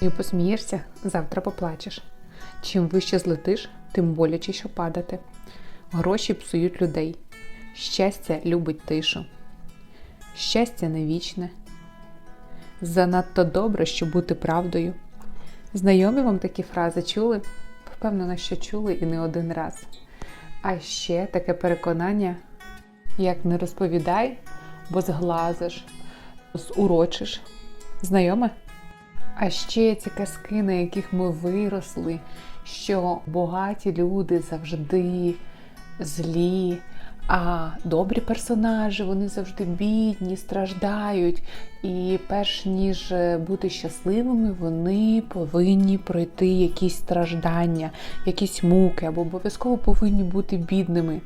І посмієшся, завтра поплачеш. Чим вище злетиш, тим боляче, що падати. Гроші псують людей. Щастя любить тишу. Щастя не вічне. Занадто добре, щоб бути правдою. Знайомі вам такі фрази чули? Впевнена, що чули і не один раз. А ще таке переконання, як не розповідай, бо зглазиш, зурочиш. Знайоме? А ще ці казки, на яких ми виросли, що багаті люди завжди злі, а добрі персонажі вони завжди бідні, страждають. І перш ніж бути щасливими, вони повинні пройти якісь страждання, якісь муки, або обов'язково повинні бути бідними.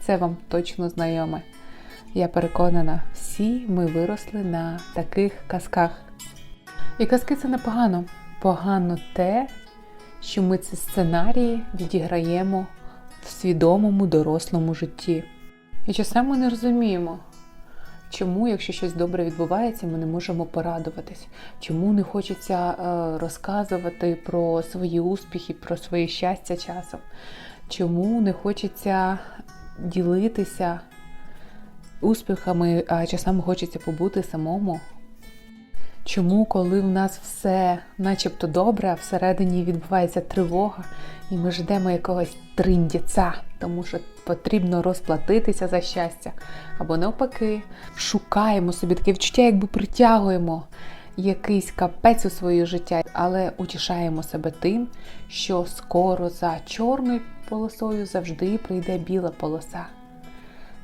Це вам точно знайоме. Я переконана, всі ми виросли на таких казках. І казки це непогано. Погано те, що ми ці сценарії відіграємо в свідомому дорослому житті. І часом ми не розуміємо, чому, якщо щось добре відбувається, ми не можемо порадуватись, чому не хочеться е, розказувати про свої успіхи, про своє щастя часом, чому не хочеться ділитися успіхами, а часами хочеться побути самому. Чому, коли в нас все начебто добре, а всередині відбувається тривога, і ми ждемо якогось триндіця, тому що потрібно розплатитися за щастя, або навпаки, шукаємо собі таке відчуття, якби притягуємо якийсь капець у своє життя, але утішаємо себе тим, що скоро за чорною полосою завжди прийде біла полоса.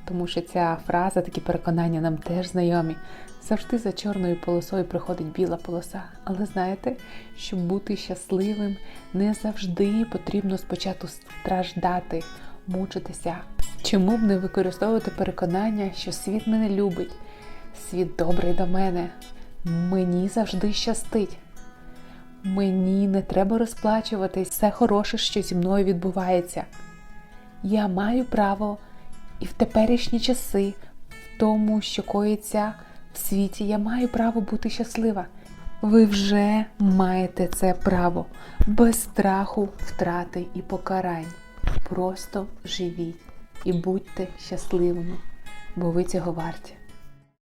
Тому що ця фраза, такі переконання нам теж знайомі. Завжди за чорною полосою приходить біла полоса. Але знаєте, щоб бути щасливим, не завжди потрібно спочатку страждати, мучитися. Чому б не використовувати переконання, що світ мене любить, світ добрий до мене, мені завжди щастить. Мені не треба розплачуватись, все хороше, що зі мною відбувається. Я маю право і в теперішні часи, в тому, що коїться в світі, я маю право бути щаслива. Ви вже маєте це право без страху, втрати і покарань. Просто живіть і будьте щасливими, бо ви цього варті.